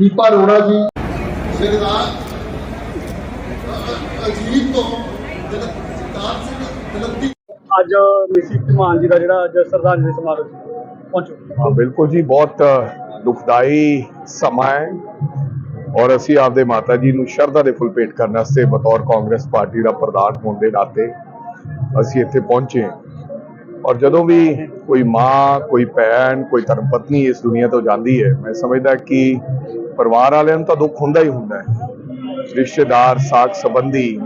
ਦੀਪਾ ਅਰੋੜਾ ਜੀ। ਸਰਦਾਰ ਅਜੀਤ ਤੋਂ ਜਗਤਾਰ ਸਿੰਘ ਜਲੰਧੀ ਅੱਜ ਮਿਸੀ ਧਮਾਨ ਜੀ ਦਾ ਜਿਹੜਾ ਅੱਜ ਸ਼ਰਧਾਂਜਲੀ ਸਮਾਰੋਹ ਸੀ ਪਹੁੰਚੋ। ਹਾਂ ਬਿਲਕੁਲ ਜੀ ਬਹੁਤ ਦੁਖਦਾਈ ਸਮਾਂ ਹੈ। ਔਰ ਅਸੀਂ ਆਪਦੇ ਮਾਤਾ ਜੀ ਨੂੰ ਸ਼ਰਧਾ ਦੇ ਫੁੱਲ ਭੇਟ ਕਰਨ ਵਾਸਤੇ ਬਤੌਰ ਕਾਂਗਰਸ ਪਾਰਟੀ ਦਾ ਪ੍ਰਧਾਨ ਹੋਣ ਦੇ ਨਾਤੇ ਅਸੀਂ ਇੱਥੇ ਪਹੁੰਚੇ ਹਾਂ। ਔਰ ਜਦੋਂ ਵੀ ਕੋਈ ਮਾਂ, ਕੋਈ ਭੈਣ, ਕੋਈ ਧਰਮ ਪਤਨੀ ਇਸ ਦੁਨੀਆ ਤੋਂ ਜਾਂਦੀ ਹੈ, ਮੈਂ ਸਮਝਦਾ ਕਿ ਪਰਿਵਾਰ ਵਾਲਿਆਂ ਨੂੰ ਤਾਂ ਦੁੱਖ ਹੁੰਦਾ ਹੀ ਹੁੰਦਾ ਹੈ। ਰਿਸ਼ਤੇਦਾਰ ਸਾਕ ਸੰਬੰਧੀ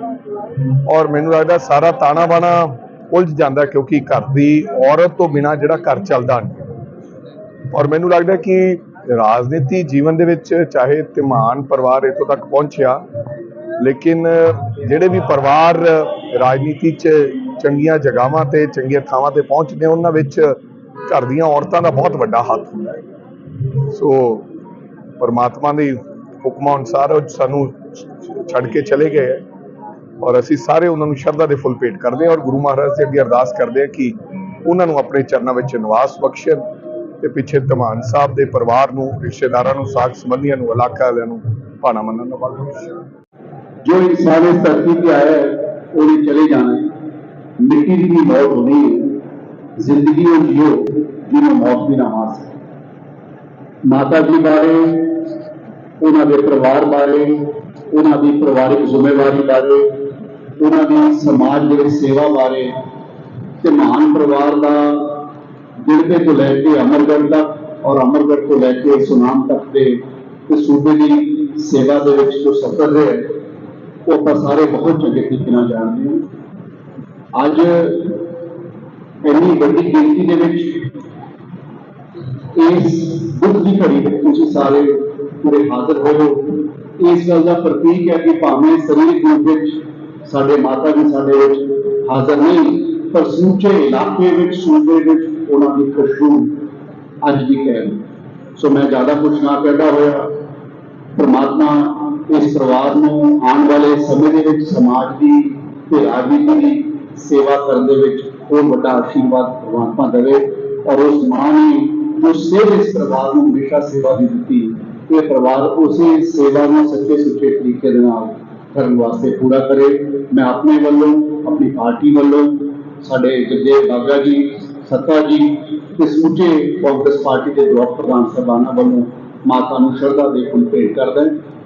ਔਰ ਮੈਨੂੰ ਲੱਗਦਾ ਸਾਰਾ ਤਾਣਾ ਬਾਣਾ ਉਲਝ ਜਾਂਦਾ ਕਿਉਂਕਿ ਘਰ ਦੀ ਔਰਤ ਤੋਂ ਬਿਨਾ ਜਿਹੜਾ ਘਰ ਚੱਲਦਾ ਨਹੀਂ। ਔਰ ਮੈਨੂੰ ਲੱਗਦਾ ਕਿ ਰਾਜਨੀਤੀ ਜੀਵਨ ਦੇ ਵਿੱਚ ਚਾਹੇ ਧਮਾਨ ਪਰਿਵਾਰ ਇੱਥੋਂ ਤੱਕ ਪਹੁੰਚਿਆ, ਲੇਕਿਨ ਜਿਹੜੇ ਵੀ ਪਰਿਵਾਰ ਰਾਜਨੀਤੀ 'ਚ ਚੰਗੀਆਂ ਜਗਾਵਾਂ ਤੇ, ਚੰਗੀਆਂ ਥਾਵਾਂ ਤੇ ਪਹੁੰਚਦੇ ਉਹਨਾਂ ਵਿੱਚ ਘਰ ਦੀਆਂ ਔਰਤਾਂ ਦਾ ਬਹੁਤ ਵੱਡਾ ਹੱਥ ਹੁੰਦਾ ਹੈ। ਸੋ ਪਰਮਾਤਮਾ ਦੇ ਹੁਕਮਾਂ ਅਨੁਸਾਰ ਉਹ ਸਾਨੂੰ ਛੱਡ ਕੇ ਚਲੇ ਗਏ ਔਰ ਅਸੀਂ ਸਾਰੇ ਉਹਨਾਂ ਨੂੰ ਸ਼ਰਧਾ ਦੇ ਫੁੱਲ ਭੇਟ ਕਰਦੇ ਹਾਂ ਔਰ ਗੁਰੂ ਮਹਾਰਾਜ ਦੇ ਅੱਗੇ ਅਰਦਾਸ ਕਰਦੇ ਹਾਂ ਕਿ ਉਹਨਾਂ ਨੂੰ ਆਪਣੇ ਚਰਨਾਂ ਵਿੱਚ ਨਿਵਾਸ ਬਖਸ਼ਣ ਤੇ ਪਿੱਛੇ ਧਮਾਨ ਸਾਹਿਬ ਦੇ ਪਰਿਵਾਰ ਨੂੰ, ਰਿਸ਼ਤੇਦਾਰਾਂ ਨੂੰ, ਸਾਖ ਸੰਬੰਧੀਆਂ ਨੂੰ, ਇਲਾਕਾ ਵਾਲਿਆਂ ਨੂੰ ਭਾਣਾ ਮੰਨਣ ਦਾ ਬਖਸ਼। ਜੋ ਇਨਸਾਨ ਇਸ ਧਰਤੀ ਤੇ ਆਇਆ ਹੈ ਉਹ ਵੀ ਚਲੇ ਜਾਣਾ ਹੈ। मिट्टी की भी मौत होनी है जिंदगी और जियो जिन्हें मौत भी ना मार सके ਮਾਤਾ ਜੀ ਬਾਰੇ ਉਹਨਾਂ ਦੇ ਪਰਿਵਾਰ ਬਾਰੇ ਉਹਨਾਂ ਦੀ ਪਰਿਵਾਰਿਕ ਜ਼ਿੰਮੇਵਾਰੀ ਬਾਰੇ ਉਹਨਾਂ ਦੀ ਸਮਾਜ ਦੇ ਵਿੱਚ ਸੇਵਾ ਬਾਰੇ ਤੇ ਮਹਾਨ ਪਰਿਵਾਰ ਦਾ ਗਿਰਦੇ ਤੋਂ ਲੈ ਕੇ ਅਮਰਗੜ੍ਹ ਤੱਕ ਔਰ ਅਮਰਗੜ੍ਹ ਤੋਂ ਲੈ ਕੇ ਸੁਨਾਮ ਤੱਕ ਦੇ ਤੇ ਸੂਬੇ ਦੀ ਸੇਵਾ ਦੇ ਵਿੱਚ ਜੋ ਸਫਰ ਰਿਹਾ ਉਹ ਆਪਾਂ ਸਾਰੇ ਬਹੁਤ ਚੰਗੇ ਤਰੀਕੇ ਨਾਲ ਜਾਣਦੇ ਹਾਂ ਅੱਜ ਇੰਨੀ ਵੱਡੀ ਗਿਣਤੀ ਦੇ ਵਿੱਚ ਇਸ ਦੁੱਖ ਦੀ ਘੜੀ ਵਿੱਚ ਤੁਸੀਂ ਸਾਰੇ ਪੂਰੇ ਹਾਜ਼ਰ ਹੋਏ ਹੋ ਇਸ ਗੱਲ ਦਾ ਪ੍ਰਤੀਕ ਹੈ ਕਿ ਭਾਵੇਂ ਸਰੀਰਕ ਰੂਪ ਵਿੱਚ ਸਾਡੇ ਮਾਤਾ ਜੀ ਸਾਡੇ ਵਿੱਚ ਹਾਜ਼ਰ ਨਹੀਂ, ਪਰ ਸਮੁੱਚੇ ਇਲਾਕੇ ਵਿੱਚ, ਸੂਬੇ ਵਿੱਚ ਉਹਨਾਂ ਦੀ ਖੁਸ਼ਬੂ ਅੱਜ ਵੀ ਕਾਇਮ ਹੈ। ਸੋ ਮੈਂ ਜ਼ਿਆਦਾ ਕੁਝ ਨਾ ਕਹਿੰਦਾ ਹੋਇਆ, ਪਰਮਾਤਮਾ ਇਸ ਪਰਿਵਾਰ ਨੂੰ ਆਉਣ ਵਾਲੇ ਸਮੇਂ ਦੇ ਵਿੱਚ ਸਮਾਜ ਦੀ ਤੇ ਰਾਜਨੀਤੀ ਦੀ ਸੇਵਾ ਕਰਨ ਦੇ ਵਿੱਚ ਹੋਰ ਵੱਡਾ ਆਸ਼ੀਰਵਾਦ ਪਰਮਾਤਮਾ ਦੇਵੇ ਔਰ ਉਸ ਮਾਂ ਨੇ ਜੋ ਸੇਵ ਇਸ ਪਰਿਵਾਰ ਨੂੰ ਹਮੇਸ਼ਾ ਸੇਵਾ ਦੀ ਦਿੱਤੀ, ਇਹ ਪਰਿਵਾਰ ਉਸੇ ਸੇਵਾ ਨੂੰ ਸੱਚੇ ਸੁੱਚੇ ਤਰੀਕੇ ਦੇ ਨਾਲ ਕਰਨ ਵਾਸਤੇ ਪੂਰਾ ਕਰੇ। ਮੈਂ ਆਪਣੇ ਵੱਲੋਂ, ਆਪਣੀ ਪਾਰਟੀ ਵੱਲੋਂ, ਸਾਡੇ ਜਗਦੇਵ ਬਾਗਾ ਜੀ, ਸੱਤਾ ਜੀ ਤੇ ਸਮੁੱਚੇ ਕਾਂਗਰਸ ਪਾਰਟੀ ਦੇ ਬਲਾਕ ਪ੍ਰਧਾਨ ਸਾਹਿਬਾਨਾਂ ਵੱਲੋਂ ਮਾਤਾ ਨੂੰ ਸ਼ਰਧਾ ਦੇ ਫੁੱਲ ਭੇਟ ਕਰਦਾ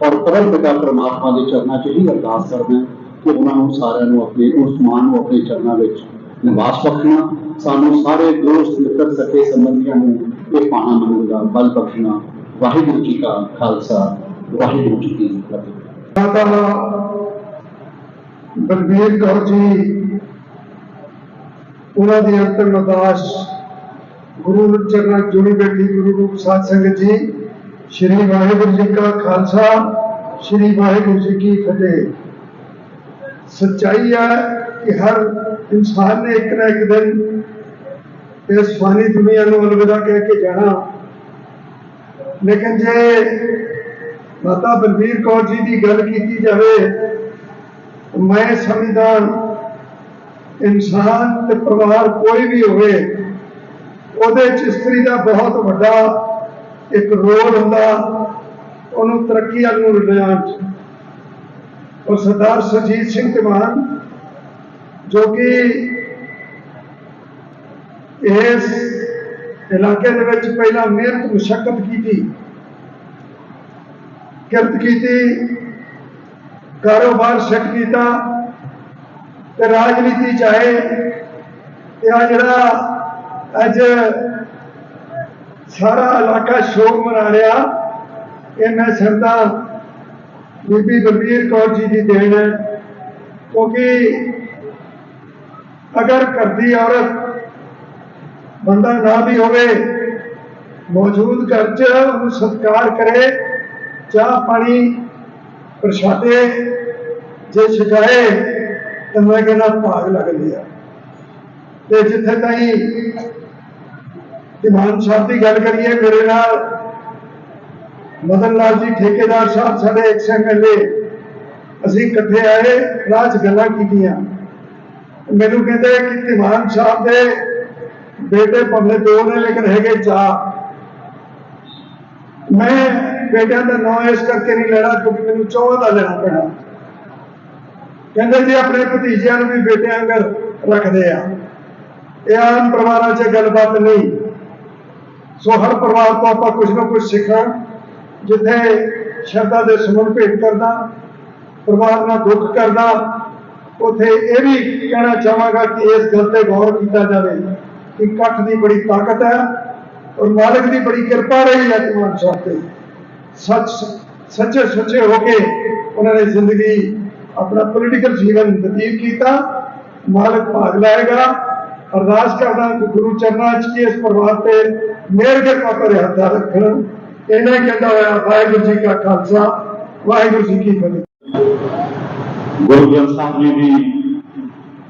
ਔਰ ਪਰਮ ਪਿਤਾ ਪਰਮਾਤਮਾ ਦੇ ਚਰਨਾਂ 'ਚ ਹੀ ਅਰਦਾਸ ਕਰਦਾ ਕਿ ਉਹਨਾਂ ਨੂੰ ਸਾਰਿਆਂ ਨੂੰ ਆਪਣੇ, ਉਸ ਮਾਂ ਨੂੰ ਆਪਣੇ ਚਰਨਾਂ ਵਿੱਚ ਨਿਵਾਸ ਬਖਸ਼ਣਾ ਸਾਨੂੰ ਸਾਰੇ ਦੋਸਤ, ਮਿੱਤਰ, ਸਕੇ ਸੰਬੰਧੀਆਂ ਨੂੰ ਇਹ ਪਾਣਾ ਮੰਨਣ ਦਾ ਬਲ ਬਖਸ਼ਣਾ। ਵਾਹਿਗੁਰੂ ਜੀ ਕਾ ਖਾਲਸਾ, ਵਾਹਿਗੁਰੂ ਜੀ ਕੀ ਫਤਿਹ। ਮਾਤਾ ਬਲਬੀਰ ਕੌਰ ਜੀ, ਉਹਨਾਂ ਦੀ ਅੰਤਿਮ ਅਰਦਾਸ ਗੁਰੂ ਚਰਨਾਂ 'ਚ ਜੁੜੀ ਬੈਠੀ ਗੁਰੂ ਰੂਪ ਸਾਧ ਸੰਗਤ ਜੀ, ਸ੍ਰੀ ਵਾਹਿਗੁਰੂ ਜੀ ਕਾ ਖਾਲਸਾ, ਸ੍ਰੀ ਵਾਹਿਗੁਰੂ ਜੀ ਕੀ ਫਤਿਹ। ਸੱਚਾਈ ਹੈ ਕਿ ਹਰ ਇਨਸਾਨ ਨੇ ਇੱਕ ਨਾ ਇੱਕ ਦਿਨ ਇਸ ਫਾਨੀ ਦੁਨੀਆ ਨੂੰ ਅਲਵਿਦਾ ਕਹਿ ਕੇ ਜਾਣਾ। ਲੇਕਿਨ ਜੇ ਮਾਤਾ ਬਲਬੀਰ ਕੌਰ ਜੀ ਦੀ ਗੱਲ ਕੀਤੀ ਜਾਵੇ, ਮੈਂ ਸਮਝਦਾ ਇਨਸਾਨ ਤੇ ਪਰਿਵਾਰ ਕੋਈ ਵੀ ਹੋਵੇ, ਉਹਦੇ ਚ ਇਸਤਰੀ ਦਾ ਬਹੁਤ ਵੱਡਾ ਇੱਕ ਰੋਲ ਹੁੰਦਾ, ਉਹਨੂੰ ਤਰੱਕੀ ਵੱਲ ਨੂੰ ਲਿਜਾਣ ਚ। ਉਹ ਸਰਦਾਰ ਸੁਰਜੀਤ ਸਿੰਘ ਧਮਾਨ ਜੋ ਕਿ ਇਸ ਇਲਾਕੇ ਦੇ ਵਿੱਚ ਪਹਿਲਾਂ ਮਿਹਨਤ ਮੁਸ਼ਕਲ ਕੀਤੀ, ਕਿਰਤ ਕੀਤੀ, ਕਾਰੋਬਾਰ ਸੈੱਟ ਕੀਤਾ ਤੇ ਰਾਜਨੀਤੀ ਚਾਹੇ ਤੇ ਆ ਜਿਹੜਾ ਅੱਜ ਸਾਰਾ ਇਲਾਕਾ ਸ਼ੋਕ ਮਨਾ ਰਿਹਾ, ਇਹ ਮੈਂ ਸਮਝਦਾ ਬੀਬੀ ਬਲਬੀਰ ਕੌਰ ਜੀ ਦੀ ਦੇਣ ਹੈ, ਕਿਉਂਕਿ ਅਗਰ ਕਰਦੀ ਔਰਤ ਬੰਦਾ ਨਾ ਵੀ ਹੋਵੇ, ਮੌਜੂਦ ਘਰ 'ਚ ਉਹਨੂੰ ਸਤਿਕਾਰ ਕਰੇ, ਚਾਹ ਪਾਣੀ ਪ੍ਰਸ਼ਾਦੇ ਜੇ ਛਕਾਏ, ਤਾਂ ਮੈਂ ਕਹਿੰਦਾ ਭਾਗ ਲੱਗ ਲਿਆ ਤੇ ਜਿੱਥੇ ਤਾਈਂ ਇਮਾਨ ਸਾਹਿਬ ਦੀ ਗੱਲ ਕਰੀਏ, ਮੇਰੇ ਨਾਲ ਮਦਨ ਲਾਲ ਜੀ ਠੇਕੇਦਾਰ ਸਾਹਿਬ, ਸਾਡੇ ਐਕਸ ਐਮਐਲਏ ਅਸੀਂ ਇਕੱਠੇ ਆਏ ਰਾਜ ਗੱਲਾਂ ਕੀਤੀਆਂ। ਮੈਨੂੰ ਕਹਿੰਦੇ ਕਿ ਧੀਮਾਨ ਸਾਹਿਬ ਦੇ ਬੇਟੇ ਭਾਵੇਂ ਦੋ ਨੇ, ਲੇਕਿਨ ਹੈਗੇ ਚਾਰ। ਮੈਂ ਬੇਟਿਆਂ ਦਾ ਨਾਂ ਇਸ ਕਰਕੇ ਨਹੀਂ ਲੈਣਾ, ਕਿਉਂਕਿ ਮੈਨੂੰ ਚੌਹਾਂ ਦਾ ਲੈਣਾ ਪੈਣਾ। ਕਹਿੰਦੇ ਜੀ, ਆਪਣੇ ਭਤੀਜਿਆਂ ਨੂੰ ਵੀ ਬੇਟਿਆਂ ਅੰਗਰ ਰੱਖਦੇ ਆ। ਇਹ ਆਮ ਪਰਿਵਾਰਾਂ 'ਚ ਗੱਲਬਾਤ ਨਹੀਂ। ਸੋ ਹਰ ਪਰਿਵਾਰ ਤੋਂ ਆਪਾਂ ਕੁਝ ਨਾ ਕੁਝ ਸਿੱਖਾਂ। ਜਿੱਥੇ ਸ਼ਰਧਾ ਦੇ ਸਮਨ ਭੇਟ ਕਰਦਾ, ਪਰਿਵਾਰ ਨਾਲ ਦੁੱਖ ਕਰਦਾ, ਉਥੇ ਇਹ ਵੀ ਕਹਿਣਾ ਚਾਹਾਂਗਾ ਕਿ ਇਸ ਗੱਲ ਤੇ ਗੌਰ ਕੀਤਾ ਜਾਵੇ ਕਿ ਇਕੱਠ ਦੀ ਬੜੀ ਤਾਕਤ ਹੈ ਔਰ ਮਾਲਕ ਦੀ ਬੜੀ ਕਿਰਪਾ ਰਹੀ ਹੈ ਤੁਮਾਨ ਸਾਹਿਬ ਤੇ। ਸੱਚ, ਸੱਚੇ ਸੁੱਚੇ ਹੋ ਕੇ ਉਹਨਾਂ ਨੇ ਜ਼ਿੰਦਗੀ ਆਪਣਾ ਪੋਲੀਟੀਕਲ ਜੀਵਨ ਬਤੀਤ ਕੀਤਾ। ਮਾਲਕ ਭਾਗ ਲਾਏਗਾ। ਅਰਦਾਸ ਕਰਦਾ ਕਿ ਗੁਰੂ ਚਰਨਾਂ 'ਚ ਇਸ ਪਰਿਵਾਰ ਤੇ ਮਿਹਰ ਕਿਰਪਾ ਕਰੇ ਹੱਥ ਰੱਖਣ। ਇਹਨਾਂ ਹੀ ਕਹਿੰਦਾ ਹੋਇਆ, ਵਾਹਿਗੁਰੂ ਜੀ ਕਾ ਖਾਲਸਾ, ਵਾਹਿਗੁਰੂ ਜੀ ਕੀ ਫਤਿਹ। ਗੁਰੂ ਗ੍ਰੰਥ ਸਾਹਿਬ ਜੀ ਦੀ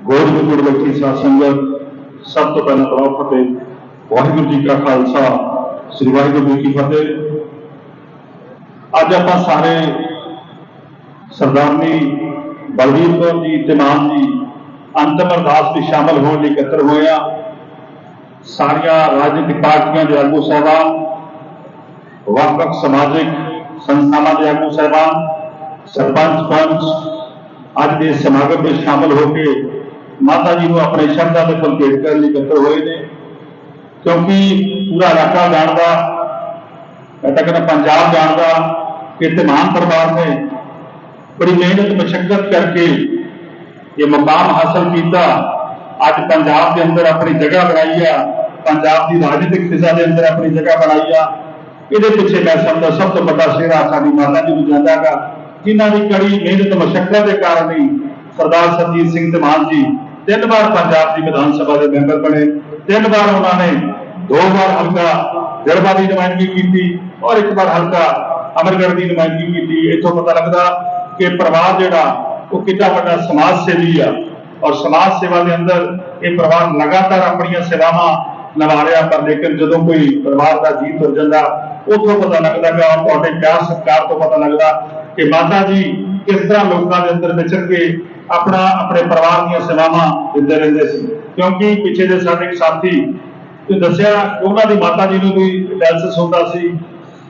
ਗੋਦ ਵਿੱਚ ਸਾਧ ਸੰਗਤ ਸਭ ਤੋਂ ਪਹਿਲਾਂ ਪ੍ਰਭ ਫਤਿਹ, ਵਾਹਿਗੁਰੂ ਜੀ ਕਾ ਖਾਲਸਾ, ਸ੍ਰੀ ਵਾਹਿਗੁਰੂ ਜੀ ਕੀ ਫਤਿਹ। ਅੱਜ ਆਪਾਂ ਸਾਰੇ ਸਰਦਾਰਨੀ ਬਲਵੀਰ ਕੌਰ ਜੀ ਤੇ ਮਾਨ ਜੀ ਅੰਤਮ ਅਰਦਾਸ ਵਿੱਚ ਸ਼ਾਮਲ ਹੋਣ ਲਈ ਇਕੱਤਰ ਹੋਏ ਆ। ਸਾਰੀਆਂ ਰਾਜਨੀਤਿਕ ਪਾਰਟੀਆਂ ਦੇ ਆਗੂ ਸਾਹਿਬਾਨ ਵੱਖ-ਵੱਖ ਸਮਾਜਿਕ ਸੰਸਥਾਵਾਂ ਦੇ ਆਗੂ ਸਾਹਿਬਾਨ, ਸਰਪੰਚ, ਪੰਚ ਅੱਜ ਦੇ ਸਮਾਗਮ ਵਿੱਚ ਸ਼ਾਮਲ ਹੋ ਕੇ ਮਾਤਾ ਜੀ ਨੂੰ ਆਪਣੇ ਸ਼ਬਦਾਂ ਦੇ ਫੁੱਲ ਭੇਟ ਕਰਨ ਲਈ ਇਕੱਤਰ ਹੋਏ ਨੇ। ਕਿਉਂਕਿ ਪੂਰਾ ਇਲਾਕਾ ਜਾਣਦਾ ਮੈਂ ਤਾਂ ਕਹਿੰਦਾ ਪੰਜਾਬ ਜਾਣਦਾ ਕਿ ਤਮਾਮ ਪਰਿਵਾਰ ਨੇ। ਬੜੀ ਮਿਹਨਤ ਮਸ਼ੱਕਤ ਕਰਕੇ ਇਹ ਮੁਕਾਮ ਹਾਸਲ ਕੀਤਾ। ਅੱਜ ਪੰਜਾਬ ਦੇ ਅੰਦਰ ਆਪਣੀ ਜਗ੍ਹਾ ਬਣਾਈ ਆ। ਪੰਜਾਬ ਦੀ ਰਾਜਨੀਤਿਕ ਫਿਜ਼ਾ ਦੇ ਅੰਦਰ ਆਪਣੀ ਜਗ੍ਹਾ ਬਣਾਈ ਆ। ਇਹਦੇ ਪਿੱਛੇ ਮੈਂ ਸਮਝਦਾ ਸਭ ਤੋਂ ਵੱਡਾ ਸਿਹਰਾ ਸਾਡੀ ਮਾਤਾ ਜੀ ਨੂੰ ਜਾਂਦਾਗਾ ਜਿਨ੍ਹਾਂ ਦੀ ਕੜੀ ਮਿਹਨਤ ਮਸ਼ੱਕਤ ਦੇ ਕਾਰਨ ਹੀ ਸਰਦਾਰ ਸਰਜੀਤ ਸਿੰਘ ਧਮਾਨ ਜੀ ਤਿੰਨ ਵਾਰ ਪੰਜਾਬ ਦੀ ਵਿਧਾਨ ਸਭਾ ਦੇ ਮੈਂਬਰ ਬਣੇ। ਤਿੰਨ ਵਾਰ ਉਹਨਾਂ ਨੇ ਦੋ ਵਾਰ ਹਲਕਾ ਜੜਬਾ ਦੀ ਨੁਮਾਇੰਦਗੀ ਕੀਤੀ ਔਰ ਇੱਕ ਵਾਰ ਹਲਕਾ ਅਮਰਗੜ੍ਹ ਦੀ ਨੁਮਾਇੰਦਗੀ ਕੀਤੀ। ਇੱਥੋਂ ਪਤਾ ਲੱਗਦਾ ਕਿ ਪਰਿਵਾਰ ਜਿਹੜਾ, ਉਹ ਕਿੰਨਾ ਵੱਡਾ ਸਮਾਜ ਸੇਵੀ ਆ। ਔਰ ਸਮਾਜ ਸੇਵਾ ਦੇ ਅੰਦਰ ਇਹ ਪਰਿਵਾਰ ਲਗਾਤਾਰ ਆਪਣੀਆਂ ਸੇਵਾਵਾਂ ਨਿਭਾ ਰਿਹਾ ਪਰ ਲੇਕਿਨ ਜਦੋਂ ਕੋਈ ਪਰਿਵਾਰ ਦਾ ਜੀਅ ਤੁਰ ਜਾਂਦਾ ਉੱਥੋਂ ਪਤਾ ਲੱਗਦਾ ਕਿ ਆਪ ਤੁਹਾਡੇ ਪਿਆਰ ਸਤਿਕਾਰ ਤੋਂ ਪਤਾ ਲੱਗਦਾ ਕਿ ਮਾਤਾ ਜੀ ਕਿਸ ਤਰ੍ਹਾਂ ਲੋਕਾਂ ਦੇ ਅੰਦਰ ਵਿਚਰ ਕੇ ਆਪਣਾ, ਆਪਣੇ ਪਰਿਵਾਰ ਦੀਆਂ ਸੇਵਾਵਾਂ ਦਿੰਦੇ ਰਹਿੰਦੇ ਸੀ। ਕਿਉਂਕਿ ਪਿੱਛੇ ਦੇ ਸਾਡੇ ਇੱਕ ਸਾਥੀ ਤੇ ਦੱਸਿਆ, ਉਹਨਾਂ ਦੀ ਮਾਤਾ ਜੀ ਨੂੰ ਵੀ ਡਾਇਲਸਿਸ ਹੁੰਦਾ ਸੀ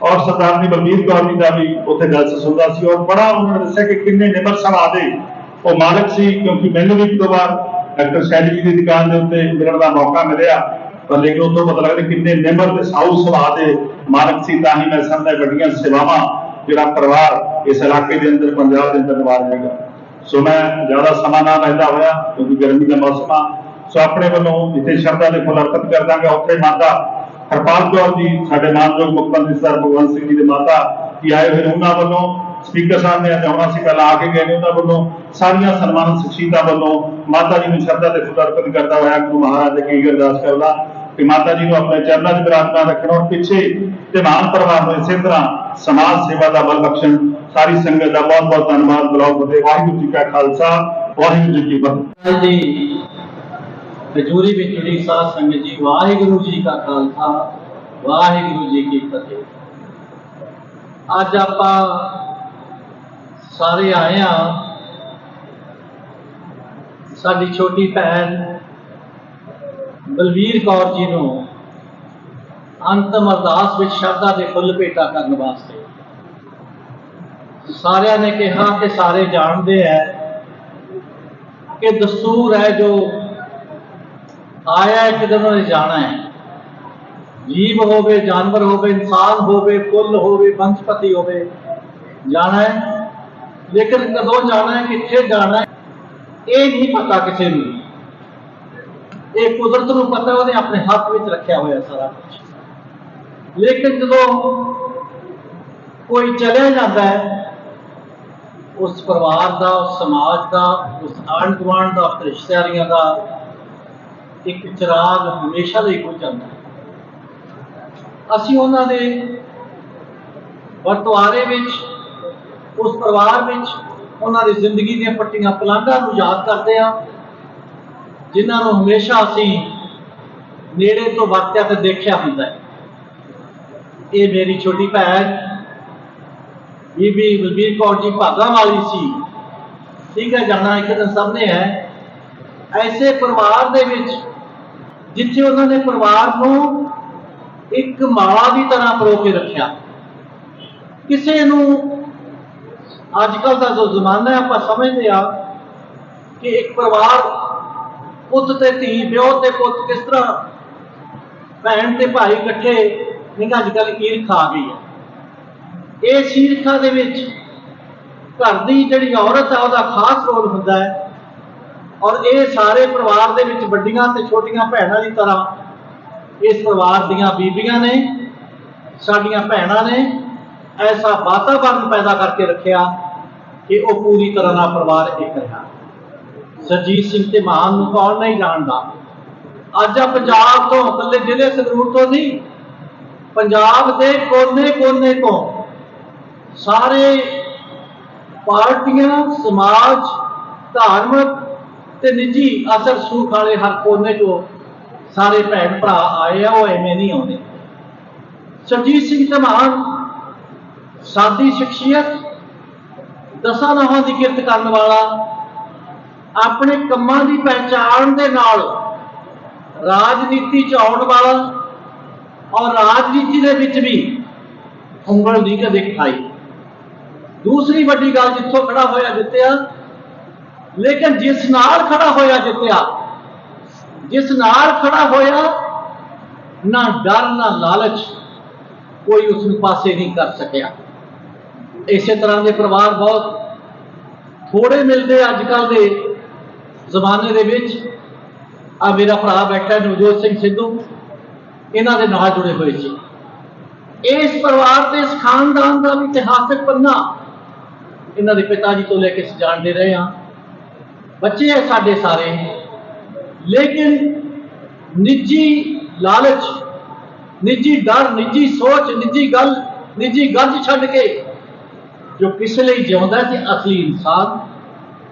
ਔਰ ਸਰਦਾਰਨੀ ਬਲਬੀਰ ਕੌਰ ਜੀ ਦਾ ਵੀ ਉੱਥੇ ਡਾਇਲਸਿਸ ਹੁੰਦਾ ਸੀ। ਔਰ ਬੜਾ ਉਹਨਾਂ ਨੇ ਦੱਸਿਆ ਕਿ ਕਿੰਨੇ ਨਿਮਰ ਸੁਭਾਅ ਦੇ ਉਹ ਮਾਲਕ ਸੀ, ਕਿਉਂਕਿ ਮੈਨੂੰ ਵੀ ਇੱਕ ਦੋ ਵਾਰ ਡਾਕਟਰ ਸ਼ੈਲੀ ਜੀ ਦੀ ਦੁਕਾਨ ਦੇ ਉੱਤੇ ਮਿਲਣ ਦਾ ਮੌਕਾ ਮਿਲਿਆ। ਪਰ ਲੇਕਿਨ ਉਦੋਂ ਪਤਾ ਲੱਗਦਾ ਕਿੰਨੇ ਨਿਮਰ ਤੇ ਸਾਊ ਸੁਭਾਅ ਦੇ ਮਾਲਕ ਸੀ, ਤਾਂ ਹੀ ਮੈਂ ਸਮਝਦਾ ਵੱਡੀਆਂ ਸੇਵਾਵਾਂ ਜਿਹੜਾ ਪਰਿਵਾਰ ਇਸ ਇਲਾਕੇ ਦੇ ਅੰਦਰ, ਪੰਜਾਬ ਦੇ ਅੰਦਰ ਨਿਭਾ ਰਹੇਗਾ ਸੋ ਮੈਂ ਜ਼ਿਆਦਾ ਸਮਾਂ ਨਾ ਲੈਂਦਾ ਹੋਇਆ, ਕਿਉਂਕਿ ਗਰਮੀ ਦਾ ਮੌਸਮ ਆ। ਸੋ ਆਪਣੇ ਵੱਲੋਂ ਜਿੱਥੇ ਸ਼ਰਧਾ ਦੇ ਫੁੱਲ ਅਰਪਿਤ ਕਰ ਦਾਂਗਾ ਉੱਥੇ ਮਾਤਾ ਹਰਪਾਲ ਕੌਰ ਜੀ, ਸਾਡੇ ਮਾਨਯੋਗ ਮੁੱਖ ਮੰਤਰੀ ਸਰ ਭਗਵੰਤ ਸਿੰਘ ਜੀ ਦੇ ਮਾਤਾ ਕੀ ਆਏ ਹੋਏ ਨੇ, ਉਹਨਾਂ ਵੱਲੋਂ ਸਪੀਕਰ ਸਾਹਿਬ ਨੇ ਅੱਜ ਆਉਣਾ ਸੀ, ਪਹਿਲਾਂ ਆ ਕੇ ਗਏ ਨੇ, ਉਹਨਾਂ ਵੱਲੋਂ ਸਾਰੀਆਂ ਸਨਮਾਨਿਤ ਸ਼ਖਸੀਅਤਾਂ ਵੱਲੋਂ ਮਾਤਾ ਜੀ ਨੂੰ ਸ਼ਰਧਾ ਦੇ ਫੁੱਲ ਅਰਪਿਤ ਕਰਦਾ ਹੋਇਆ, ਗੁਰੂ ਮਹਾਰਾਜ ਦੇ ਕੀ ਅਰਦਾਸ ਕਰਦਾ। ਕਿ ਮਾਤਾ ਜੀ ਨੂੰ ਆਪਣੇ ਚਰਨਾਂ 'ਚ ਵਿਰਾਜਮਾਨ ਰੱਖਣ ਔਰ ਪਿੱਛੇ ਤੇ ਮਾਨ ਪਰਿਵਾਰ ਨੂੰ ਇਸੇ ਤਰ੍ਹਾਂ ਸਮਾਜ ਸੇਵਾ ਦਾ ਬਲ ਬਖਸ਼ਣ ਸਾਰੀ ਸੰਗਤ ਦਾ ਬਹੁਤ ਬਹੁਤ ਧੰਨਵਾਦ ਬਲਾਉ ਫਤਿਹ ਵਾਹਿਗੁਰੂ ਜੀ ਕਾ ਖਾਲਸਾ ਵਾਹਿਗੁਰੂ ਜੀ ਕੀ ਫਤਿਹ ਜੀ ਹਜੂਰੀ ਵਿੱਚ ਜੁੜੀ ਸਾਧ ਸੰਗਤ ਜੀ ਵਾਹਿਗੁਰੂ ਜੀ ਕਾ ਖਾਲਸਾ ਵਾਹਿਗੁਰੂ ਜੀ ਕੀ ਫਤਿਹ ਅੱਜ ਆਪਾਂ ਸਾਰੇ ਆਏ ਆ ਸਾਡੀ ਛੋਟੀ ਭੈਣ ਬਲਵੀਰ ਕੌਰ ਜੀ ਨੂੰ ਅੰਤਮ ਅਰਦਾਸ ਵਿੱਚ ਸ਼ਰਧਾ ਦੇ ਫੁੱਲ ਭੇਟਾ ਕਰਨ ਵਾਸਤੇ। ਸਾਰਿਆਂ ਨੇ ਕਿਹਾ ਕਿ ਸਾਰੇ ਜਾਣਦੇ ਹੈ ਕਿ ਦਸਤੂਰ ਹੈ ਜੋ ਆਇਆ ਇੱਕ ਦਿਨ ਉਹਨੇ ਜਾਣਾ ਹੈ ਜੀਵ ਹੋਵੇ, ਜਾਨਵਰ ਹੋਵੇ, ਇਨਸਾਨ ਹੋਵੇ, ਕੁੱਲ ਹੋਵੇ ਬੰਸਪਤੀ ਹੋਵੇ, ਜਾਣਾ ਹੈ ਲੇਕਿਨ ਕਦੋਂ ਜਾਣਾ ਹੈ ਕਿੱਥੇ ਜਾਣਾ ਹੈ ਇਹ ਨਹੀਂ ਪਤਾ ਕਿਸੇ ਨੂੰ। ਇਹ ਕੁਦਰਤ ਨੂੰ ਪਤਾ ਉਹਨੇ ਆਪਣੇ ਹੱਥ ਵਿੱਚ ਰੱਖਿਆ ਹੋਇਆ ਸਾਰਾ ਕੁਝ ਲੇਕਿਨ ਜਦੋਂ ਕੋਈ ਚਲਿਆ ਜਾਂਦਾ ਹੈ, ਉਸ ਪਰਿਵਾਰ ਦਾ, ਉਸ ਸਮਾਜ ਦਾ, ਉਸ ਆਂਢ ਗੁਆਂਢ ਦਾ ਉਸ ਰਿਸ਼ਤੇਦਾਰੀਆਂ ਦਾ, ਇੱਕ ਚਿਰਾਗ ਹਮੇਸ਼ਾ ਲਈ ਬੁਝ ਜਾਂਦਾ ਅਸੀਂ ਉਹਨਾਂ ਦੇ ਵਰਤਵਾਰੇ ਵਿੱਚ, ਉਸ ਪਰਿਵਾਰ ਵਿੱਚ, ਉਹਨਾਂ ਦੀ ਜ਼ਿੰਦਗੀ ਦੀਆਂ ਪੱਟੀਆਂ ਪਲਾਂਘਾਂ ਨੂੰ ਯਾਦ ਕਰਦੇ ਹਾਂ। ਜਿਨ੍ਹਾਂ ਨੂੰ ਹਮੇਸ਼ਾ ਅਸੀਂ ਨੇੜੇ ਤੋਂ ਵਰਤਿਆ ਤੇ ਦੇਖਿਆ ਹੁੰਦਾ ਹੈ। ਇਹ ਮੇਰੀ ਛੋਟੀ ਭੈਣ ਬੀਬੀ ਬਲਬੀਰ ਕੌਰ ਜੀ ਭਾਗਾਂ ਵਾਲੀ ਸੀ। ਠੀਕ ਹੈ ਜਾਣਾ ਇੱਕ ਦਿਨ ਸਭ ਨੇ ਹੈ। ਐਸੇ ਪਰਿਵਾਰ ਦੇ ਵਿੱਚ ਜਿੱਥੇ ਉਹਨਾਂ ਨੇ ਪਰਿਵਾਰ ਨੂੰ ਇੱਕ ਮਾਲਾ ਦੀ ਤਰ੍ਹਾਂ ਪਰੋ ਕੇ ਰੱਖਿਆ। ਕਿਸੇ ਨੂੰ ਅੱਜ ਕੱਲ ਦਾ ਜੋ ਜ਼ਮਾਨਾ ਹੈ, ਆਪਾਂ ਸਮਝਦੇ ਆ ਕਿ ਇੱਕ ਪਰਿਵਾਰ ਪੁੱਤ ਤੇ ਧੀ ਪਿਓ ਤੇ ਪੁੱਤ ਕਿਸ ਤਰ੍ਹਾਂ? ਭੈਣ ਤੇ ਭਾਈ ਇਕੱਠੇ ਨਹੀਂ ਅੱਜ ਕੱਲ ਈਰਖਾ ਆ ਗਈ ਹੈ। ਇਸ ਈਰਖਾ ਦੇ ਵਿੱਚ ਘਰ ਦੀ ਜਿਹੜੀ ਔਰਤ ਆ, ਉਹਦਾ ਖਾਸ ਰੋਲ ਹੁੰਦਾ ਹੈ। ਔਰ ਇਹ ਸਾਰੇ ਪਰਿਵਾਰ ਦੇ ਵਿੱਚ ਵੱਡੀਆਂ ਤੇ ਛੋਟੀਆਂ ਭੈਣਾਂ ਦੀ ਤਰ੍ਹਾਂ ਇਸ ਪਰਿਵਾਰ ਦੀਆਂ ਬੀਬੀਆਂ ਨੇ, ਸਾਡੀਆਂ ਭੈਣਾਂ ਨੇ ਐਸਾ ਵਾਤਾਵਰਣ ਪੈਦਾ ਕਰਕੇ ਰੱਖਿਆ ਕਿ ਉਹ ਪੂਰੀ ਤਰ੍ਹਾਂ ਨਾਲ ਪਰਿਵਾਰ ਇੱਕ ਰਿਹਾ। ਸਰਜੀਤ ਸਿੰਘ ਤੇ ਮਾਨ ਨੂੰ ਕੌਣ ਨਹੀਂ ਜਾਣਦਾ? ਅੱਜ ਆ ਪੰਜਾਬ ਤੋਂ ਇਕੱਲੇ ਜ਼ਿਲ੍ਹੇ ਸੰਗਰੂਰ ਤੋਂ ਨਹੀਂ, ਪੰਜਾਬ ਦੇ ਕੋਨੇ-ਕੋਨੇ ਤੋਂ ਸਾਰੇ ਪਾਰਟੀਆਂ, ਸਮਾਜ, ਧਾਰਮਿਕ ਤੇ ਨਿੱਜੀ ਅਸਰ ਸੂਖ ਵਾਲੇ ਹਰ ਕੋਨੇ ਚੋਂ ਸਾਰੇ ਭੈਣ ਭਰਾ ਆਏ ਆ, ਉਹ ਐਵੇਂ ਨਹੀਂ ਆਉਂਦੇ। ਸਰਜੀਤ ਸਿੰਘ ਧਮਾਨ ਸਾਦੀ ਸ਼ਖਸੀਅਤ, ਦਸਾਂ ਨਹਾਂ ਦੀ ਕਿਰਤ ਕਰਨ ਵਾਲਾ ਆਪਣੇ ਕੰਮਾਂ ਦੀ ਪਹਿਚਾਣ ਦੇ ਨਾਲ ਰਾਜਨੀਤੀ ਚ ਆਉਣ ਵਾਲਾ ਔਰ ਰਾਜਨੀਤੀ ਦੇ ਵਿੱਚ ਵੀ ਉਂਗਲ ਨਹੀਂ ਕਦੇ ਖਾਈ। ਦੂਸਰੀ ਵੱਡੀ ਗੱਲ ਜਿੱਥੋਂ ਖੜਾ ਹੋਇਆ ਜਿੱਤਿਆ, ਲੇਕਿਨ ਜਿਸ ਨਾਲ ਖੜਾ ਹੋਇਆ ਜਿੱਤਿਆ, ਜਿਸ ਨਾਲ ਖੜਾ ਹੋਇਆ, ਨਾ ਡਰ, ਨਾ ਲਾਲਚ ਕੋਈ ਉਸ ਨੂੰ ਪਾਸੇ ਨਹੀਂ ਕਰ ਸਕਿਆ। ਇਸੇ ਤਰ੍ਹਾਂ ਦੇ ਪਰਿਵਾਰ ਬਹੁਤ ਥੋੜੇ ਮਿਲਦੇ ਅੱਜ ਕੱਲ ਦੇ ਜ਼ਮਾਨੇ ਦੇ ਵਿੱਚ ਆ ਮੇਰਾ ਭਰਾ ਬੈਠਾ ਨਵਜੋਤ ਸਿੰਘ ਸਿੱਧੂ। ਇਹਨਾਂ ਦੇ ਨਾਲ ਜੁੜੇ ਹੋਏ ਸੀ। ਇਸ ਪਰਿਵਾਰ ਤੇ ਇਸ ਖਾਨਦਾਨ ਦਾ ਵੀ ਇਤਿਹਾਸਕ ਪੰਨਾ ਇਹਨਾਂ ਦੇ ਪਿਤਾ ਜੀ ਤੋਂ ਲੈ ਕੇ ਅਸੀਂ ਜਾਣਦੇ ਰਹੇ ਹਾਂ। ਬੱਚੇ ਹੈ ਸਾਡੇ ਸਾਰੇ ਲੇਕਿਨ ਨਿੱਜੀ ਲਾਲਚ, ਨਿੱਜੀ ਡਰ, ਨਿੱਜੀ ਸੋਚ, ਨਿੱਜੀ ਗੱਲ, ਨਿੱਜੀ ਗੱਜ ਛੱਡ ਕੇ ਜੋ ਕਿਸ ਲਈ ਜਿਉਂਦਾ ਸੀ ਅਸਲੀ ਇਨਸਾਨ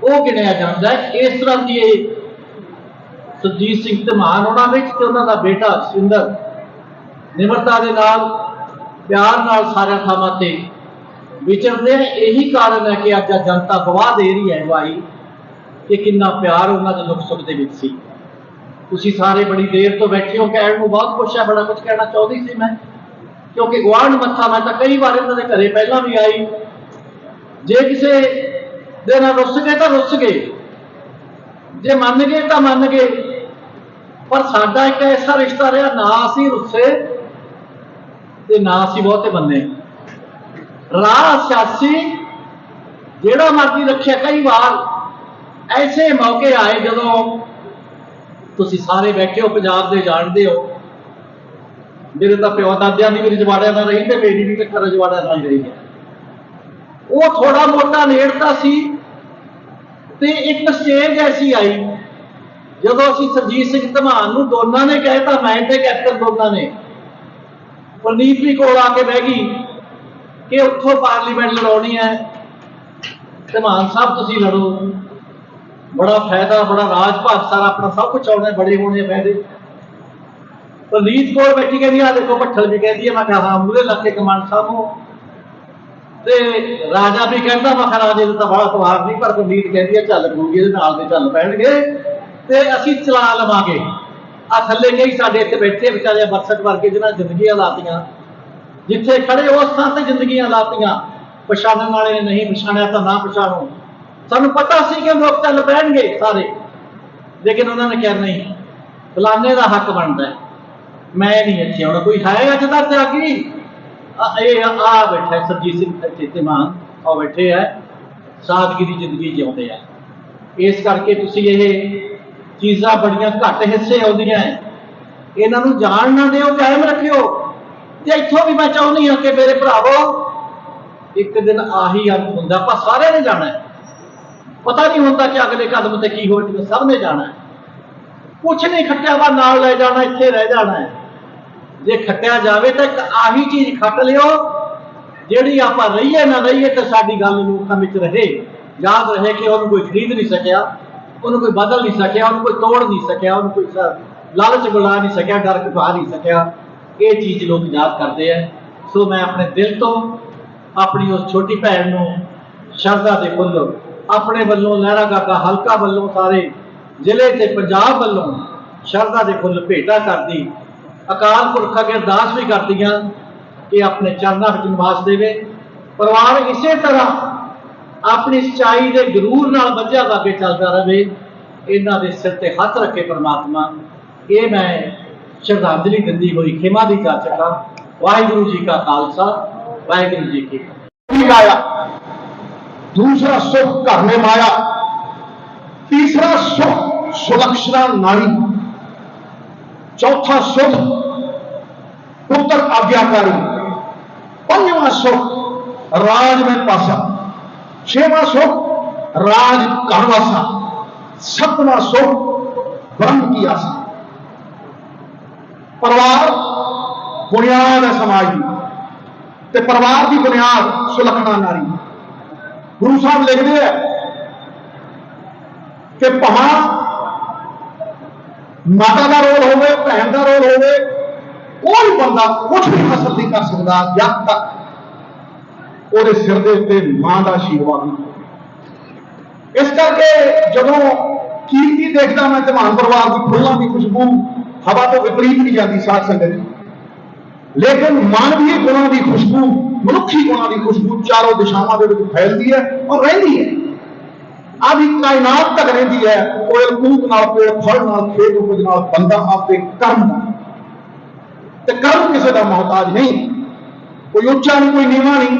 ਉਹ ਗਿਣਿਆ ਜਾਂਦਾ ਹੈ। ਇਸ ਤਰ੍ਹਾਂ ਦੀ ਇਹ ਸੁਰਜੀਤ ਸਿੰਘ ਧਮਾਨ ਉਹਨਾਂ ਵਿੱਚ ਤੇ ਉਹਨਾਂ ਦਾ ਬੇਟਾ ਸਿੰਦਰ ਨਿਮਰਤਾ ਦੇ ਨਾਲ, ਪਿਆਰ ਨਾਲ ਸਾਰਿਆਂ ਥਾਵਾਂ ਤੇ ਵਿਚਰਦੇ ਨੇ। ਇਹੀ ਕਾਰਨ ਹੈ ਕਿ ਅੱਜ ਜਨਤਾ ਗਵਾਹ ਦੇ ਰਹੀ ਹੈ ਗਵਾਹੀ ਕਿ ਕਿੰਨਾ ਪਿਆਰ ਉਹਨਾਂ ਦੇ ਦੁੱਖ ਸੁੱਖ ਦੇ ਵਿੱਚ ਸੀ। ਤੁਸੀਂ ਸਾਰੇ ਬੜੀ ਦੇਰ ਤੋਂ ਬੈਠੇ ਹੋ। ਕਹਿਣ ਨੂੰ ਬਹੁਤ ਕੁਛ ਹੈ, ਬੜਾ ਕੁਝ ਕਹਿਣਾ ਚਾਹੁੰਦੀ ਸੀ ਮੈਂ। ਕਿਉਂਕਿ ਗਵਾਂਢ ਮੱਥਾ ਮੈਂ ਤਾਂ ਕਈ ਵਾਰ ਉਹਨਾਂ ਦੇ ਘਰੇ ਪਹਿਲਾਂ ਵੀ ਆਈ। ਜੇ ਕਿਸੇ ਦੇ ਨਾਲ ਰੁੱਸ ਗਏ ਤਾਂ ਰੁੱਸ ਗਏ। ਜੇ ਮੰਨ ਗਏ ਤਾਂ ਮੰਨ ਗਏ। ਪਰ ਸਾਡਾ ਇੱਕ ਐਸਾ ਰਿਸ਼ਤਾ ਰਿਹਾ, ਨਾ ਅਸੀਂ ਰੁੱਸੇ ਤੇ ਨਾ ਅਸੀਂ ਬਹੁਤੇ ਬੰਨੇ ਰਾਹ ਸਿਆਸੀ ਜਿਹੜਾ ਮਰਜ਼ੀ ਰੱਖਿਆ, ਕਈ ਵਾਰ ਐਸੇ ਮੌਕੇ ਆਏ ਜਦੋਂ ਤੁਸੀਂ ਸਾਰੇ ਬੈਠੇ ਹੋ, ਪੰਜਾਬ ਦੇ ਜਾਣਦੇ ਹੋ। ਮੇਰੇ ਤਾਂ ਪਿਓ ਦਾਦਿਆਂ ਦੀ ਵੀ ਰਜਵਾੜਿਆਂ ਨਾਲ ਰਹੀ ਤੇ ਮੇਰੀ ਵੀ ਤੇ ਰਜਵਾੜਿਆਂ ਨਾਲ ਹੀ ਰਹੀ ਹੈ। ਉਹ ਥੋੜਾ ਮੋਟਾ ਨੇੜਤਾ ਸੀ। ਤੇ ਇੱਕ ਸਟੇਜ ਐਸੀ ਆਈ, ਜਦੋਂ ਅਸੀਂ ਸਰਜੀਤ ਸਿੰਘ ਧਮਾਨ ਨੂੰ ਦੋਨਾਂ ਨੇ ਕਹਿਤਾ ਮੈਂ ਤੇ ਕੈਪਟਨ ਦੋਨਾਂ ਨੇ। ਪ੍ਰਨੀਤ ਵੀ ਕੋਲ ਆ ਕੇ ਬਹਿ ਗਈ ਕਿ ਉੱਥੋਂ ਪਾਰਲੀਮੈਂਟ ਲੜਾਉਣੀ ਹੈ। ਧਮਾਨ ਸਾਹਿਬ, ਤੁਸੀਂ ਲੜੋ। ਬੜਾ ਫਾਇਦਾ, ਬੜਾ ਰਾਜ ਭਾਗ ਸਾਰਾ ਆਪਣਾ ਸਭ ਕੁਝ ਆਉਣਾ, ਬੜੇ ਹੋਣੇ ਫਾਇਦੇ। ਪ੍ਰਨੀਤ ਕੋਲ ਬੈਠੀ ਕਹਿੰਦੀ ਆ ਦੇਖੋ ਭੱਠਲ ਵੀ ਕਹਿੰਦੀ ਹੈ, ਮੈਂ ਕਿਹਾ, ਹਾਂ ਮੂਰੇ ਲੱਗੇ ਕਮਾਂਡ ਸਾਹਿਬ ਨੂੰ। ਤੇ ਰਾਜਾ ਵੀ ਕਹਿੰਦਾ ਮੈਂ ਕਿਹਾ ਰਾਜੇ ਦਾ ਤਾਂ ਬੜਾ ਸਵਾਰ ਨਹੀਂ ਪਰ ਪ੍ਰਨੀਤ ਕਹਿੰਦੀ ਹੈ ਚੱਲ ਗੂਗੀ ਦੇ ਨਾਲ ਦੇ ਚੱਲ ਪੈਣਗੇ। ਤੇ ਅਸੀਂ ਚਲਾ ਲਵਾਂਗੇ। ਆ ਥੱਲੇ ਕਈ ਸਾਡੇ ਇੱਥੇ ਬੈਠੇ ਵਿਚਾਰੇ ਬਰਸਟ ਵਰਗੇ ਜਿਹਨਾਂ ਜ਼ਿੰਦਗੀਆਂ ਲਾਤੀਆਂ। ਜਿੱਥੇ ਖੜੇ ਉਸ ਥਾਂ ਤੇ ਜ਼ਿੰਦਗੀਆਂ ਲਾਤੀਆਂ। ਪਛਾਣਨ ਵਾਲੇ ਨੇ ਨਹੀਂ ਪਛਾਣਿਆ ਤਾਂ ਨਾ ਪਛਾਣੋ। ਸਾਨੂੰ ਪਤਾ ਸੀ ਕਿ ਲੋਕ ਚੱਲ ਪੈਣਗੇ ਸਾਰੇ। ਲੇਕਿਨ ਉਹਨਾਂ ਨੇ ਕਿਹਾ, ਨਹੀਂ, ਫਲਾਣੇ ਦਾ ਹੱਕ ਬਣਦਾ ਮੈਂ ਨਹੀਂ ਇੱਥੇ ਹੁਣ ਕੋਈ ਹੈ ਅੱਜ ਦਾ ਤਿਆਗੀ ਇਹ ਆ ਬੈਠਾ ਹੈ ਸਰਜੀਤ ਸਿੰਘ ਚੇਤੇ ਮਾਨ ਆ ਬੈਠੇ ਹੈ ਸਾਦਗੀ ਦੀ ਜ਼ਿੰਦਗੀ ਜਿਉਂਦੇ ਆ। ਇਸ ਕਰਕੇ ਤੁਸੀਂ ਇਹ ਚੀਜ਼ਾਂ ਬੜੀਆਂ ਘੱਟ ਹਿੱਸੇ ਆਉਂਦੀਆਂ ਹੈ। ਇਹਨਾਂ ਨੂੰ ਜਾਣ ਨਾ ਦਿਓ, ਕਾਇਮ ਰੱਖਿਓ। ਤੇ ਇੱਥੋਂ ਵੀ ਮੈਂ ਚਾਹੁੰਦੀ ਹਾਂ ਕਿ ਮੇਰੇ ਭਰਾਵੋ, ਇੱਕ ਦਿਨ ਆਹੀ ਅੰਤ ਹੁੰਦਾ, ਆਪਾਂ ਸਾਰਿਆਂ ਨੇ ਜਾਣਾ ਪਤਾ ਨਹੀਂ ਹੁੰਦਾ ਕਿ ਅਗਲੇ ਕਦਮ ਤੇ ਕੀ ਹੋਵੇ ਸਭ ਨੇ ਜਾਣਾ ਹੈ। ਕੁਛ ਨਹੀਂ ਖੱਟਿਆ ਵਾ, ਨਾਲ ਲੈ ਜਾਣਾ, ਇੱਥੇ ਰਹਿ ਜਾਣਾ ਹੈ। ਜੇ ਖੱਟਿਆ ਜਾਵੇ ਤਾਂ ਇੱਕ ਆਹੀ ਚੀਜ਼ ਖੱਟ ਲਿਓ, ਜਿਹੜੀ ਆਪਾਂ ਰਹੀਏ ਨਾ ਰਹੀਏ ਤਾਂ ਸਾਡੀ ਗੱਲ ਲੋਕਾਂ ਵਿੱਚ ਰਹੇ। ਯਾਦ ਰਹੇ ਕਿ ਉਹਨੂੰ ਕੋਈ ਖਰੀਦ ਨਹੀਂ ਸਕਿਆ, ਉਹਨੂੰ ਕੋਈ ਬਦਲ ਨਹੀਂ ਸਕਿਆ, ਉਹਨੂੰ ਕੋਈ ਤੋੜ ਨਹੀਂ ਸਕਿਆ, ਉਹਨੂੰ ਕੋਈ ਲਾਲਚ ਬੁਲਾ ਨਹੀਂ ਸਕਿਆ, ਡਰ ਘਟਾ ਨਹੀਂ ਸਕਿਆ। ਇਹ ਚੀਜ਼ ਲੋਕ ਯਾਦ ਕਰਦੇ ਆ। ਸੋ ਮੈਂ ਆਪਣੇ ਦਿਲ ਤੋਂ ਆਪਣੀ ਉਸ ਛੋਟੀ ਭੈਣ ਨੂੰ ਸ਼ਰਧਾ ਦੇ ਫੁੱਲ, ਆਪਣੇ ਵੱਲੋਂ ਲਹਿਰਾ ਗਾਗਾ ਹਲਕਾ ਵੱਲੋਂ ਸਾਰੇ ਜ਼ਿਲ੍ਹੇ ਤੇ ਪੰਜਾਬ ਵੱਲੋਂ ਸ਼ਰਧਾ ਦੇ ਫੁੱਲ ਭੇਟਾ ਕਰਦੀ ਅਕਾਲ ਪੁਰਖ ਅਗੇ ਅਰਦਾਸ ਵੀ ਕਰਦੀਆਂ ਕਿ ਆਪਣੇ ਚਰਨਾਂ ਵਿੱਚ ਨਿਵਾਸ ਦੇਵੇ। ਪਰਿਵਾਰ ਇਸੇ ਤਰ੍ਹਾਂ ਆਪਣੀ ਸਚਾਈ ਦੇ ਗਰੂਰ ਨਾਲ ਵੱਜਿਆ ਵਾਗੇ ਚੱਲਦਾ ਰਹੇ। ਇਹਨਾਂ ਦੇ ਸਿਰ ਤੇ ਹੱਥ ਰੱਖੇ ਪ੍ਰਮਾਤਮਾ, ਇਹ ਮੈਂ ਸ਼ਰਧਾਂਜਲੀ ਦਿੰਦੀ ਹੋਈ ਖਿਮਾ ਦੀ ਚਾਚਕਾ ਵਾਹਿਗੁਰੂ ਜੀ ਕਾ ਖਾਲਸਾ, ਵਾਹਿਗੁਰੂ ਜੀ ਕੀ ਫਤਿਹ। ਲਾਇਆ ਦੂਸਰਾ ਸੁਖ ਘਰ ਮੇ ਮਾਇਆ, ਤੀਸਰਾ ਸੁਖ ਸੁਲਕਸ਼ਣਾ ਨਾਰੀ चौथा सुख पुत्र आज्ञाकारी पंजवा सुख राज में पासा छेवा सुख राज घरवासा सतवा सुख ब्रह्म की आशा परिवार बुनियाद है समाज की ਤੇ ਪਰਿਵਾਰ ਦੀ ਬੁਨਿਆਦ ਸੁਲੱਖਣਾ ਨਾਰੀ ਗੁਰੂ ਸਾਹਿਬ ਲਿਖਦੇ ਆ ਕਿ ਭਾਵੇਂ ਮਾਤਾ ਦਾ ਰੋਲ ਹੋਵੇ ਭੈਣ ਦਾ ਰੋਲ ਹੋਵੇ ਕੋਈ ਬੰਦਾ ਕੁਝ ਵੀ ਹਾਸਲ ਨਹੀਂ ਕਰ ਸਕਦਾ ਜਦ ਤੱਕ ਉਹਦੇ ਸਿਰ ਦੇ ਉੱਤੇ ਮਾਂ ਦਾ ਆਸ਼ੀਰਵਾਦ ਨਹੀਂ ਹੋਵੇ। ਇਸ ਕਰਕੇ ਜਦੋਂ ਕੀਰਤੀ ਦੇਖਦਾ ਮੈਂ ਧਮਾਨ ਪਰਿਵਾਰ ਦੀ ਫੁੱਲਾਂ ਦੀ ਖੁਸ਼ਬੂ ਹਵਾ ਤੋਂ ਵਿਪਰੀਤ ਨਹੀਂ ਜਾਂਦੀ ਸਾਧ ਸੰਗਤ ਜੀ ਲੇਕਿਨ ਮਾਨਵੀ ਗੁਣਾਂ ਦੀ ਖੁਸ਼ਬੂ ਮਨੁੱਖੀ ਗੁਣਾਂ ਦੀ ਖੁਸ਼ਬੂ ਚਾਰੋਂ ਦਿਸ਼ਾਵਾਂ ਦੇ ਵਿੱਚ ਫੈਲਦੀ ਹੈ ਔਰ ਰਹਿੰਦੀ ਹੈ ਆਦੀ ਕਾਇਨਾਤ ਤੱਕ ਰਹਿੰਦੀ ਹੈ ਕੋਇਲ ਕੂਕ ਨਾਲ ਪੇੜ ਫਲ ਨਾਲ ਖੇਤ ਉਪਜ ਨਾਲ ਬੰਦਾ ਆਪਦੇ ਕਰਮ ਤੇ ਕਰਮ ਕਿਸੇ ਦਾ ਮੁਹਤਾਜ ਨਹੀਂ ਕੋਈ ਉੱਚਾ ਨਹੀਂ ਕੋਈ ਨੀਵਾਂ ਨਹੀਂ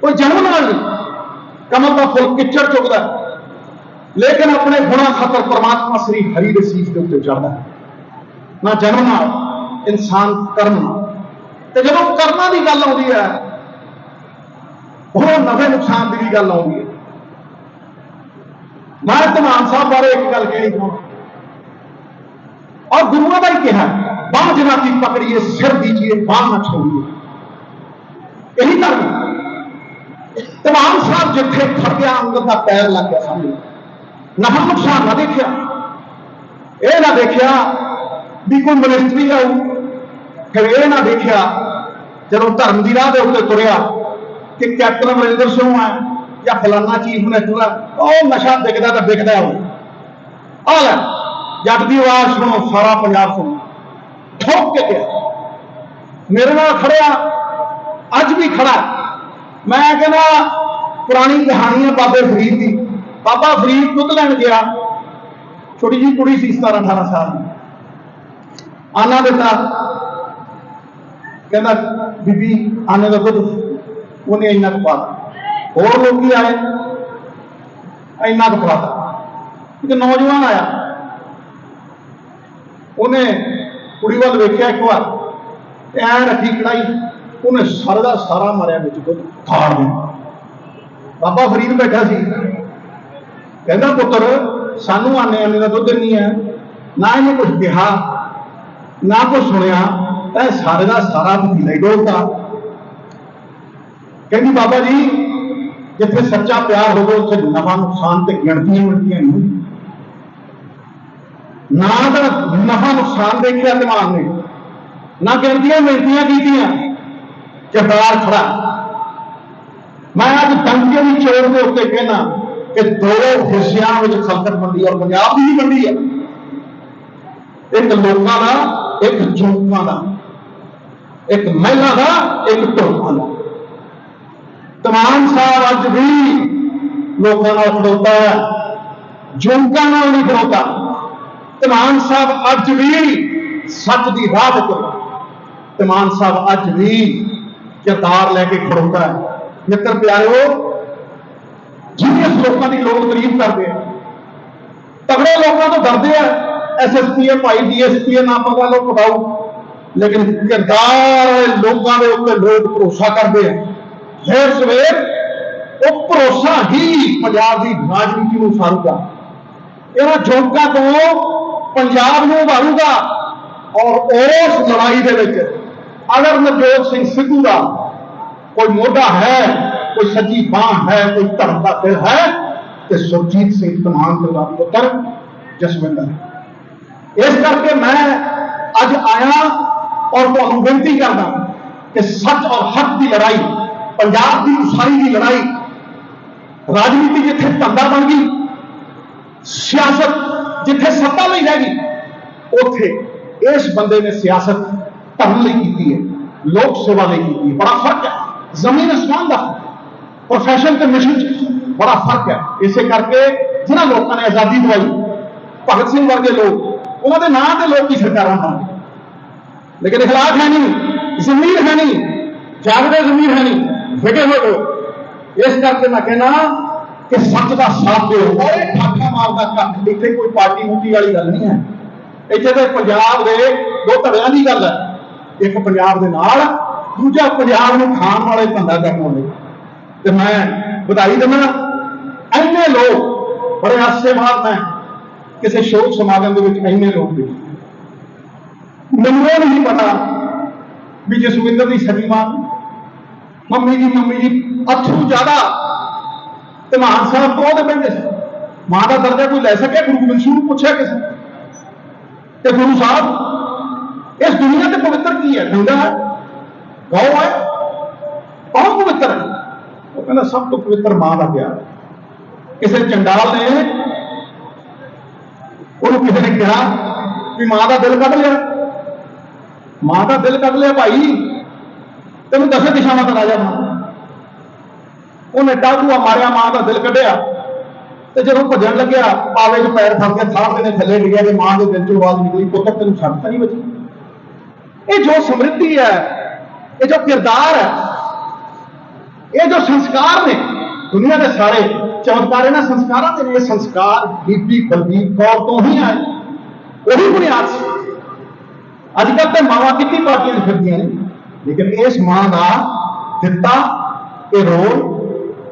ਕੋਈ ਜਨਮ ਨਾਲ ਨਹੀਂ ਕਮਲ ਦਾ ਫੁੱਲ ਕਿੱਚੜ ਚੁੱਕਦਾ ਲੇਕਿਨ ਆਪਣੇ ਗੁਣਾਂ ਖਾਤਰ ਪਰਮਾਤਮਾ ਸ੍ਰੀ ਹਰੀ ਦੇ ਸੀਸ ਦੇ ਉੱਤੇ ਚੜ੍ਹਦਾ ਹੈ ਨਾ ਜਨਮ ਨਾਲ ਇਨਸਾਨ ਕਰਮ ਤੇ ਜਦੋਂ ਕਰਮਾਂ ਦੀ ਗੱਲ ਆਉਂਦੀ ਹੈ ਉਹ ਨਵੇਂ ਨੁਕਸਾਨ ਦੀ ਵੀ ਗੱਲ ਆਉਂਦੀ ਹੈ ਮੈਂ ਧਮਾਨ ਸਾਹਿਬ ਬਾਰੇ ਇੱਕ ਗੱਲ ਕਹਿਣੀ ਚਾਹੁੰਦਾ ਔਰ ਗੁਰੂਆਂ ਦਾ ਹੀ ਕਿਹਾ, ਬਾਹ ਜਨਾਤੀ ਪਕੜੀਏ, ਸਿਰ ਦੀਜੀਏ, ਬਾਹ ਨਾ ਛੋੜੀਏ। ਇਹੀ ਧਰਮ ਹੈ। ਧਮਾਨ ਸਾਹਿਬ ਜਿੱਥੇ ਖੜ ਗਿਆ ਅੰਦਰ ਦਾ ਪੈਰ ਲੱਗ ਗਿਆ ਸਮਝ ਨਫਾ ਨੁਕਸਾਨ ਨਾ ਦੇਖਿਆ। ਇਹ ਨਾ ਦੇਖਿਆ ਵੀ ਕੋਈ ਮਿਨਿਸਟਰੀ ਆਊ। ਫਿਰ ਇਹ ਨਾ ਦੇਖਿਆ ਜਦੋਂ ਧਰਮ ਦੀ ਰਾਹ ਦੇ ਉੱਤੇ ਤੁਰਿਆ ਕਿ ਕੈਪਟਨ ਅਮਰਿੰਦਰ ਸਿੰਘ ਹੈ। ਜਾਂ ਫਲਾਨਾ ਚੀਫ ਮਿਨਿਸਟਰ ਹੈ ਉਹ ਨਸ਼ਾ ਵਿਕਦਾ ਤਾਂ ਵਿਕਦਾ ਉਹ। ਆ ਲੈ, ਜੱਟ ਦੀ ਆਵਾਜ਼ ਸੁਣੋ, ਸਾਰਾ ਪੰਜਾਬ ਸੁਣੋ। ਠੋਕ ਕੇ ਗਿਆ ਮੇਰੇ ਨਾਲ ਖੜਿਆ, ਅੱਜ ਵੀ ਖੜਾ। ਮੈਂ ਕਹਿੰਦਾ, ਪੁਰਾਣੀ ਕਹਾਣੀ ਹੈ ਬਾਬੇ ਫਰੀਦ ਦੀ। ਬਾਬਾ ਫਰੀਦ ਦੁੱਧ ਲੈਣ ਗਿਆ। ਛੋਟੀ ਜਿਹੀ ਕੁੜੀ ਸੀ 17 18 ਸਾਲ ਦੀ। ਆਨਾ ਦਿੱਤਾ ਕਹਿੰਦਾ, ਬੀਬੀ, ਆਨੇ ਦਾ ਦੁੱਧ ਉਹਨੇ ਇੰਨਾ ਕੁ ਪਾਤਾ ਹੋਰ ਲੋਕੀ ਆਏ। ਇੰਨਾ ਕੁ ਪਾਤਾ ਇੱਕ ਨੌਜਵਾਨ ਆਇਆ। ਉਹਨੇ ਕੁੜੀ ਵੱਲ ਵੇਖਿਆ ਇੱਕ ਵਾਰ। ਤੇ ਐ ਰੱਖੀ ਕੜਾਈ। ਉਹਨੇ ਸਾਰਾ ਦਾ ਸਾਰਾ ਮਾਰਿਆ ਵਿੱਚ ਦੁੱਧ ਫਾੜ ਦਿੱਤਾ ਬਾਬਾ ਫਰੀਦ ਬੈਠਾ ਸੀ। ਕਹਿੰਦਾ, ਪੁੱਤਰ, ਸਾਨੂੰ ਆਨੇ ਆਨੇ ਦਾ ਦੁੱਧ ਨਹੀਂ ਹੈ। ਨਾ ਇਹਨੇ ਕੁਝ ਕਿਹਾ, ਨਾ ਕੁਝ ਸੁਣਿਆ। ਤਾਂ ਸਾਰੇ ਦਾ ਸਾਰਾ ਵਕੀਲਾ ਹੀ ਡੋਲਤਾ ਕਹਿੰਦੀ, ਬਾਬਾ ਜੀ ਜਿੱਥੇ ਸੱਚਾ ਪਿਆਰ ਹੋਵੇ, ਉੱਥੇ ਨਫਾ ਨੁਕਸਾਨ ਤੇ ਗਿਣਤੀਆਂ ਮਿਲਦੀਆਂ ਨਹੀਂ। ਨਾ ਤਾਂ ਨਫਾ ਨੁਕਸਾਨ ਦੇਖਿਆ ਦਿਮਾਗ ਨੇ, ਨਾ ਗਿਣਤੀਆਂ ਮਿਲਦੀਆਂ ਕੀਤੀਆਂ, ਕਿਰਦਾਰ ਖੜਾ। ਮੈਂ ਅੱਜ ਦੰਗੇ ਦੀ ਚੋਰ ਦੇ ਉੱਤੇ ਕਹਿਣਾ ਕਿ ਦੋ ਹਿੱਸਿਆਂ ਵਿੱਚ ਖਲਕਤ ਮੰਡੀ ਔਰ ਪੰਜਾਬ ਦੀ ਵੀ ਮੰਡੀ ਹੈ। ਇੱਕ ਲੋਕਾਂ ਦਾ, ਇੱਕ ਜੋਕਾਂ ਦਾ, ਇੱਕ ਮਹਿਲਾ ਦਾ, ਇੱਕ ਧੋਖਾ ਦਾ। ਤਮਾਮ ਸਾਹਿਬ ਅੱਜ ਵੀ ਲੋਕਾਂ ਨਾਲ ਖੜੋਤਾ ਹੈ। ਜੋਕਾਂ ਨਾਲ ਨਹੀਂ ਖੜੋਤਾ। ਤਮਾਮ ਸਾਹਿਬ ਅੱਜ ਵੀ ਸੱਚ ਦੀ ਰਾਹ ਤੇ ਤੁਰਦਾ ਤਮਾਮ ਸਾਹਿਬ ਅੱਜ ਵੀ ਕਿਰਦਾਰ ਲੈ ਕੇ ਖੜੋਤਾ ਹੈ। ਮਿੱਤਰ ਪਿਆਰਿਓ ਜਿਹੜੇ ਲੋਕਾਂ ਦੀ ਲੋਕ ਤਾਰੀਫ ਕਰਦੇ ਆ, ਤਗੜੇ ਲੋਕਾਂ ਤੋਂ ਡਰਦੇ ਆ ਐਸਐਸਪੀ ਹੈ ਭਾਈ ਡੀਐਸਪੀ ਹੈ ਨਾ ਪਤਾ ਲੋਕ ਪਤਾਉ ਲੇਕਿਨ ਕਿਰਦਾਰ ਵਾਲੇ ਲੋਕਾਂ ਦੇ ਉੱਤੇ ਲੋਕ ਭਰੋਸਾ ਕਰਦੇ ਆ। ਫਿਰ ਸਵੇਰ ਉਹ ਭਰੋਸਾ ਹੀ ਪੰਜਾਬ ਦੀ ਰਾਜਨੀਤੀ ਨੂੰ ਸਾਰੂਗਾ ਇਹਨਾਂ ਜੋਕਾਂ ਤੋਂ ਪੰਜਾਬ ਨੂੰ ਉਭਾਰੂਗਾ ਔਰ ਉਸ ਲੜਾਈ ਦੇ ਵਿੱਚ ਅਗਰ ਨਵਜੋਤ ਸਿੰਘ ਸਿੱਧੂ ਦਾ ਕੋਈ ਮੋਢਾ ਹੈ, ਕੋਈ ਸੱਚੀ ਬਾਹ ਹੈ, ਕੋਈ ਧਰਮ ਦਾ ਦਿਲ ਹੈ, ਤੇ ਸੁਰਜੀਤ ਸਿੰਘ ਤਮਾਮ ਦਾ ਪੁੱਤਰ ਜਸਵਿੰਦਰ। ਇਸ ਕਰਕੇ ਮੈਂ ਅੱਜ ਆਇਆ ਔਰ ਤੁਹਾਨੂੰ ਬੇਨਤੀ ਕਰਦਾ ਕਿ ਸੱਚ ਔਰ ਹੱਕ ਦੀ ਲੜਾਈ ਪੰਜਾਬ ਦੀ ਉਸਾਰੀ ਦੀ ਲੜਾਈ ਰਾਜਨੀਤੀ ਜਿੱਥੇ ਧੰਦਾ ਬਣ ਗਈ, ਸਿਆਸਤ ਜਿੱਥੇ ਸੱਤਾ ਲਈ ਰਹਿ ਗਈ, ਉੱਥੇ ਇਸ ਬੰਦੇ ਨੇ ਸਿਆਸਤ ਧਰਮ ਲਈ ਕੀਤੀ ਹੈ, ਲੋਕ ਸੇਵਾ ਲਈ ਕੀਤੀ ਹੈ। ਬੜਾ ਫ਼ਰਕ ਹੈ। ਜ਼ਮੀਨ ਅਸਮਾਨ ਦਾ ਪ੍ਰੋਫੈਸ਼ਨ ਤੇ ਮਿਸ਼ਨ ਚ ਬੜਾ ਫ਼ਰਕ ਹੈ। ਇਸੇ ਕਰਕੇ ਜਿਨ੍ਹਾਂ ਲੋਕਾਂ ਨੇ ਆਜ਼ਾਦੀ ਦਿਵਾਈ, ਭਗਤ ਸਿੰਘ ਵਰਗੇ ਲੋਕ, ਉਹਨਾਂ ਦੇ ਨਾਂ ਤੇ ਲੋਕ ਹੀ ਸਰਕਾਰਾਂ ਬਣ ਲੇਕਿਨ ਇਖਲਾਕ ਹੈ ਨਹੀਂ ਜ਼ਮੀਰ ਹੈ ਨਹੀਂ, ਜਾਗਦੇ ਜ਼ਮੀਰ ਹੈ ਨਹੀਂ। ਵਿਗੇ ਹੋਏ ਲੋਕ ਇਸ ਕਰਕੇ ਮੈਂ ਕਹਿਣਾ ਕਿ ਸੱਚ ਦਾ ਸਾਥ ਦਿਓ। ਔਰ ਇਹ ਠਾਠਾ ਮਾਰਦਾ ਕੱਖ ਇੱਥੇ ਕੋਈ ਪਾਰਟੀ ਮੁੱਠੀ ਵਾਲੀ ਗੱਲ ਨਹੀਂ ਹੈ। ਇੱਥੇ ਤੇ ਪੰਜਾਬ ਦੇ ਦੋ ਧੜਿਆਂ ਦੀ ਗੱਲ ਹੈ। ਇੱਕ ਪੰਜਾਬ ਦੇ ਨਾਲ, ਦੂਜਾ ਪੰਜਾਬ ਨੂੰ ਖਾਣ ਵਾਲੇ ਧੰਦਾ ਕਰਨ ਵਾਲੇ। ਤੇ ਮੈਂ ਵਧਾਈ ਦਿੰਦਾ ਇੰਨੇ ਲੋਕ, ਬੜੇ ਹਾਸੇ ਬਾਅਦ ਮੈਂ ਕਿਸੇ ਸ਼ੋਕ ਸਮਾਗਮ ਦੇ ਵਿੱਚ ਇੰਨੇ ਲੋਕ ਦੇਖੇ ਮੈਨੂੰ ਇਹ ਨਹੀਂ ਪਤਾ ਵੀ ਜਸਵਿੰਦਰ ਦੀ ਸਗੀ ਮਾਂ ਮੰਮੀ ਜੀ ਮੰਮੀ ਜੀ ਅਥਰੂ ਜ਼ਿਆਦਾ। ਤੇ ਮਾਨ ਸਾਹਿਬ ਤੋਂ ਦੇ ਬੈਠੇ ਸੀ। ਮਾਂ ਦਾ ਦਰਜਾ ਕੋਈ ਲੈ ਸਕਿਆ ਗੁਰੂ ਗੋਬਿੰਦ ਸਿੰਘ ਨੂੰ ਪੁੱਛਿਆ ਕਿਸੇ ਤੇ ਗੁਰੂ ਸਾਹਿਬ, ਇਸ ਦੁਨੀਆ ਤੇ ਪਵਿੱਤਰ ਕੀ ਹੈ? ਡੰਗਾ ਹੈ। ਗਊ ਹੈ। ਬਹੁਤ ਪਵਿੱਤਰ ਹੈ। ਉਹ ਕਹਿੰਦਾ, ਸਭ ਤੋਂ ਪਵਿੱਤਰ ਮਾਂ ਦਾ ਪਿਆਰ। ਕਿਸੇ ਚੰਡਾਲ ਨੇ ਉਹਨੂੰ ਕਿਸੇ ਨੇ ਕਿਹਾ ਵੀ ਮਾਂ ਦਾ ਦਿਲ ਕੱਢ ਲਿਆ। ਮਾਂ ਦਾ ਦਿਲ ਕੱਢ ਲਿਆ, ਭਾਈ। ਤੈਨੂੰ ਦਸੇ ਦਿਸ਼ਾਵਾਂ ਤੇ ਰਾਜਾ ਮਾਂ ਉਹਨੇ ਡਾਕੂਆ ਮਾਰਿਆ ਮਾਂ ਦਾ ਦਿਲ ਕੱਢਿਆ ਤੇ ਜਦੋਂ ਭੱਜਣ ਲੱਗਿਆ ਪਾਵੇ 'ਚ ਪੈਰ ਫਸ ਗਿਆ ਥਾਂ ਤੇ ਨੇ ਥੱਲੇ ਡਿੱਗਿਆ ਤੇ ਮਾਂ ਦੇ ਦਿਲ 'ਚੋਂ ਆਵਾਜ਼ ਨਿਕਲੀ ਪੁੱਤਰ ਤੈਨੂੰ ਸੱਟ ਤਾਂ ਨਹੀਂ ਵੱਜੀ ਇਹ ਜੋ ਸਮਰਿੱਧੀ ਹੈ ਇਹ ਜੋ ਕਿਰਦਾਰ ਹੈ ਇਹ ਜੋ ਸੰਸਕਾਰ ਨੇ ਦੁਨੀਆ ਦੇ ਸਾਰੇ ਚਮਤਕਾਰ ਇਹਨਾਂ ਸੰਸਕਾਰਾਂ ਦੇ ਨੇ ਇਹ ਸੰਸਕਾਰ ਬੀਬੀ ਬਲਬੀਰ ਕੌਰ ਤੋਂ ਹੀ ਆਏ ਉਹੀ ਬੁਨਿਆਦ ਸੀ ਅੱਜ ਕੱਲ੍ਹ ਤੇ ਮਾਵਾਂ ਕਿੰਨੀ ਪਾਰਟੀਆਂ 'ਚ ਫਿਰਦੀਆਂ ਨੇ ਲੇਕਿਨ ਇਸ ਮਾਂ ਦਾ ਦਿੱਤਾ, ਇਹ ਰੋਲ,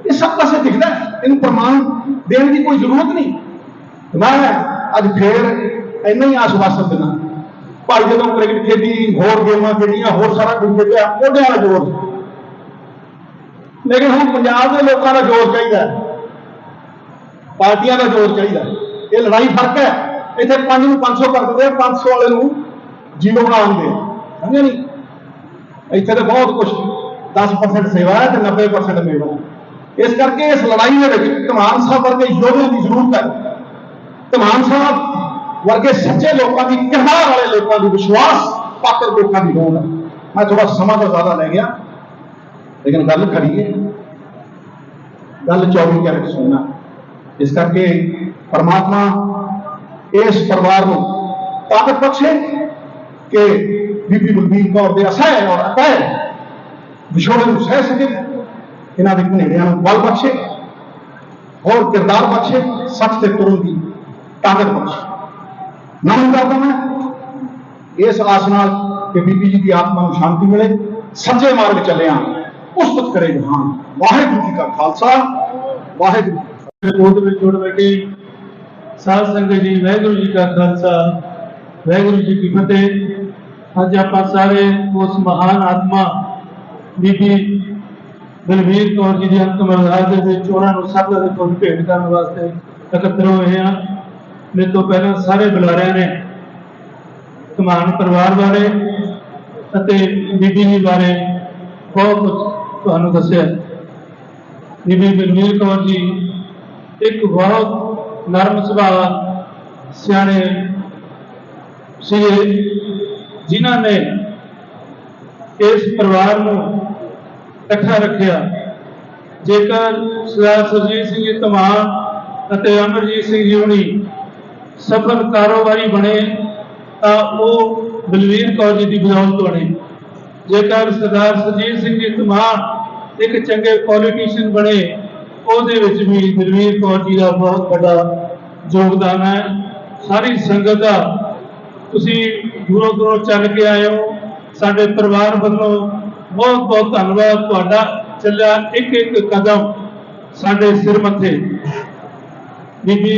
ਇਹ ਸਭ ਪਾਸੇ ਦਿਖਦਾ ਹੈ। ਇਹਨੂੰ ਪ੍ਰਮਾਣ ਦੇਣ ਦੀ ਕੋਈ ਜ਼ਰੂਰਤ ਨਹੀਂ। ਮੈਂ ਅੱਜ ਫੇਰ ਇੰਨਾ ਹੀ ਆਸ਼ਵਾਸਨ ਦਿੰਦਾ। ਭਾਈ ਜਦੋਂ ਕ੍ਰਿਕਟ ਖੇਡੀ, ਹੋਰ ਗੇਮਾਂ ਖੇਡੀਆਂ, ਹੋਰ ਸਾਰਾ ਕੁਝ ਖੇਡਿਆ, ਉਹਦੇ ਵਾਲਾ ਜ਼ੋਰ। ਸੀ। ਲੇਕਿਨ ਹੁਣ ਪੰਜਾਬ ਦੇ ਲੋਕਾਂ ਦਾ ਜ਼ੋਰ ਚਾਹੀਦਾ ਪਾਰਟੀਆਂ ਦਾ ਜ਼ੋਰ ਚਾਹੀਦਾ ਇਹ ਲੜਾਈ ਫ਼ਰਕ ਹੈ। ਇੱਥੇ 5 ਨੂੰ 500 ਕਰ ਦਿੰਦੇ ਆ 500 ਵਾਲੇ ਨੂੰ ਜ਼ੀਰੋ ਬਣਾ ਦਿੰਦੇ ਆ ਸਮਝਿਆ ਨਹੀਂ? ਇੱਥੇ ਤਾਂ ਬਹੁਤ ਕੁਝ 10% ਸੇਵਾ ਹੈ ਤੇ 90% ਮੇਵਾ ਹੈ। ਇਸ ਕਰਕੇ ਇਸ ਲੜਾਈ ਦੇ ਵਿੱਚ ਧਮਾਨ ਸਾਹਿਬ ਵਰਗੇ ਯੋਧਿਆਂ ਦੀ ਜ਼ਰੂਰਤ ਹੈ ਧਮਾਨ ਸਾਹਿਬ ਵਰਗੇ ਸੱਚੇ ਲੋਕਾਂ ਦੀ ਕਿਰਦਾਰ ਵਾਲੇ ਲੋਕਾਂ ਦੀ ਵਿਸ਼ਵਾਸ ਪਾਤਰ ਲੋਕਾਂ ਦੀ ਲੋੜ ਹੈ ਮੈਂ ਥੋੜਾ ਸਮਾਂ ਤੋਂ ਜ਼ਿਆਦਾ ਲੈ ਗਿਆ ਲੇਕਿਨ ਗੱਲ ਖੜੀ ਹੈ ਗੱਲ 24 ਕੈਰਟ ਸੋਨਾ ਇਸ ਕਰਕੇ ਪਰਮਾਤਮਾ ਇਸ ਪਰਿਵਾਰ ਨੂੰ ਤਾਕਤ ਬਖਸ਼ੇ ਕਿ ਬੀਬੀ ਬਲਬੀਰ ਕੌਰ ਦੇ ਅਸਹਿ ਔਰ ਅਪਹਿ ਵਿਛੋੜੇ ਨੂੰ ਸਹਿ ਸਕੇ। ਇਹਨਾਂ ਦੇ ਘਨੇਰਿਆਂ ਨੂੰ ਬਲ ਬਖਸ਼ੇ। ਹੋਰ ਕਿਰਦਾਰ ਬਖਸ਼ੇ। ਸੱਚ ਤੇ ਤੁਰਨ ਦੀ ਤਾਕਤ ਬਖਸ਼ੇ। ਨਮਨ ਕਰਦਾ ਮੈਂ ਇਸ ਆਸ ਨਾਲ ਕਿ ਬੀਬੀ ਜੀ ਦੀ ਆਤਮਾ ਨੂੰ ਸ਼ਾਂਤੀ ਮਿਲੇ। ਸੱਜੇ ਮਾਰਗ ਚੱਲਿਆ ਉਸਤਤ ਕਰੇ ਜਹਾਨ। ਵਾਹਿਗੁਰੂ ਜੀ ਕਾ ਖਾਲਸਾ। ਵਾਹਿਗੁਰੂ ਜੀ ਕੀ ਕੋਟ ਵਿੱਚ ਜੁੜ ਬੈਠੇ ਸਾਧ ਸੰਗਤ ਜੀ, ਵਾਹਿਗੁਰੂ ਜੀ ਕਾ ਖਾਲਸਾ। ਵਾਹਿਗੁਰੂ ਜੀ ਕੀ ਫਤਿਹ। ਅੱਜ ਆਪਾਂ ਸਾਰੇ ਉਸ ਮਹਾਨ ਆਤਮਾ ਬੀਬੀ ਬਲਵੀਰ ਕੌਰ ਜੀ ਦੀ ਅੰਤਮ ਅਰਦਾਸ ਦੇ ਵਿੱਚ ਉਹਨਾਂ ਨੂੰ ਸਭ ਦੇ ਕੋਲ ਭੇਟ ਕਰਨ ਵਾਸਤੇ ਇਕੱਤਰ ਹੋਏ ਹਾਂ। ਮੇਰੇ ਤੋਂ ਪਹਿਲਾਂ ਸਾਰੇ ਬੁਲਾਰਿਆਂ ਨੇ ਕਮਾਨ ਪਰਿਵਾਰ ਬਾਰੇ ਅਤੇ ਬੀਬੀ ਜੀ ਬਾਰੇ ਬਹੁਤ ਕੁਝ ਤੁਹਾਨੂੰ ਦੱਸਿਆ। ਬੀਬੀ ਬਲਵੀਰ ਕੌਰ ਜੀ ਇੱਕ ਬਹੁਤ ਨਰਮ ਸੁਭਾਅ ਸਿਆਣੇ ਸੀਗੇ। ਜਿਨ੍ਹਾਂ ਨੇ ਇਸ ਪਰਿਵਾਰ ਨੂੰ ਇਕੱਠਾ ਰੱਖਿਆ, ਜੇਕਰ ਸਰਦਾਰ ਸੁਰਜੀਤ ਸਿੰਘ ਜੀ ਧਮਾਨ ਅਤੇ ਅਮਰਜੀਤ ਸਿੰਘ ਜੀ ਹੁਣੀ ਸਫਲ ਕਾਰੋਬਾਰੀ ਬਣੇ, ਤਾਂ ਉਹ ਬਲਵੀਰ ਕੌਰ ਜੀ ਦੀ ਬਦੌਲਤ ਬਣੇ। ਜੇਕਰ ਸਰਦਾਰ ਸੁਰਜੀਤ ਸਿੰਘ ਜੀ ਧਮਾਨ ਇੱਕ ਚੰਗੇ ਪੋਲੀਟੀਸ਼ੀਅਨ ਬਣੇ, ਉਹਦੇ ਵਿੱਚ ਵੀ ਬਲਵੀਰ ਕੌਰ ਜੀ ਦਾ ਬਹੁਤ ਵੱਡਾ ਯੋਗਦਾਨ ਹੈ। ਸਾਰੀ ਸੰਗਤ ਦਾ ਤੁਸੀਂ ਦੂਰੋਂ ਦੂਰੋਂ ਚੱਲ ਕੇ ਆਏ ਹੋ। ਸਾਡੇ ਪਰਿਵਾਰ ਵੱਲੋਂ ਬਹੁਤ ਬਹੁਤ ਧੰਨਵਾਦ। ਤੁਹਾਡਾ ਚੱਲਿਆ ਇੱਕ ਇੱਕ ਕਦਮ ਸਾਡੇ ਸਿਰ ਮੱਥੇ। ਬੀਬੀ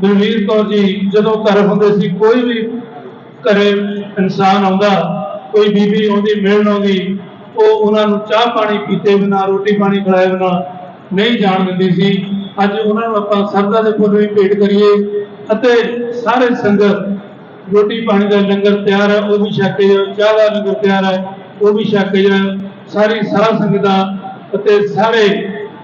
ਬਲਵੀਰ ਕੌਰ ਜੀ, ਜਦੋਂ ਘਰ ਹੁੰਦੇ ਸੀ, ਕੋਈ ਵੀ ਘਰੇ ਇਨਸਾਨ ਆਉਂਦਾ, ਕੋਈ ਬੀਬੀ ਆਉਂਦੀ, ਮਿਲਣ ਆਉਂਦੀ, ਉਹ ਉਹਨਾਂ ਨੂੰ ਚਾਹ ਪਾਣੀ ਪੀਤੇ ਬਿਨਾ, ਰੋਟੀ ਪਾਣੀ ਖਿਲਾਏ ਬਿਨਾ ਨਹੀਂ ਜਾਣ ਦਿੰਦੀ ਸੀ। ਅੱਜ ਉਹਨਾਂ ਨੂੰ ਆਪਾਂ ਸਰਦਾ ਦੇ ਫੁੱਲ ਵੀ ਭੇਟ ਕਰੀਏ ਅਤੇ ਸਾਰੇ ਸੰਗਤ ਰੋਟੀ ਪਾਣੀ ਦਾ ਲੰਗਰ ਤਿਆਰ ਹੈ, ਉਹ ਵੀ ਛਕ ਕੇ ਜਾਓ ਚਾਹ ਦਾ ਲੰਗਰ ਤਿਆਰ ਹੈ, ਉਹ ਵੀ ਛਕ ਕੇ ਜਾਓ ਸਾਰੀ ਸਾਰਾ ਸੰਗਤਾਂ ਅਤੇ ਸਾਰੇ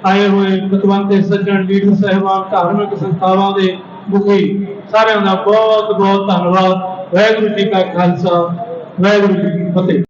ਆਏ ਹੋਏ ਪਤਵੰਤੇ ਸੱਜਣ, ਲੀਡਰ ਸਹਿਬਾਨ, ਧਾਰਮਿਕ ਸੰਸਥਾਵਾਂ ਦੇ ਮੁਖੀ ਸਾਰਿਆਂ ਦਾ ਬਹੁਤ ਬਹੁਤ ਧੰਨਵਾਦ। ਵਾਹਿਗੁਰੂ ਜੀ ਕਾ ਖਾਲਸਾ, ਵਾਹਿਗੁਰੂ ਜੀ ਕੀ ਫਤਿਹ।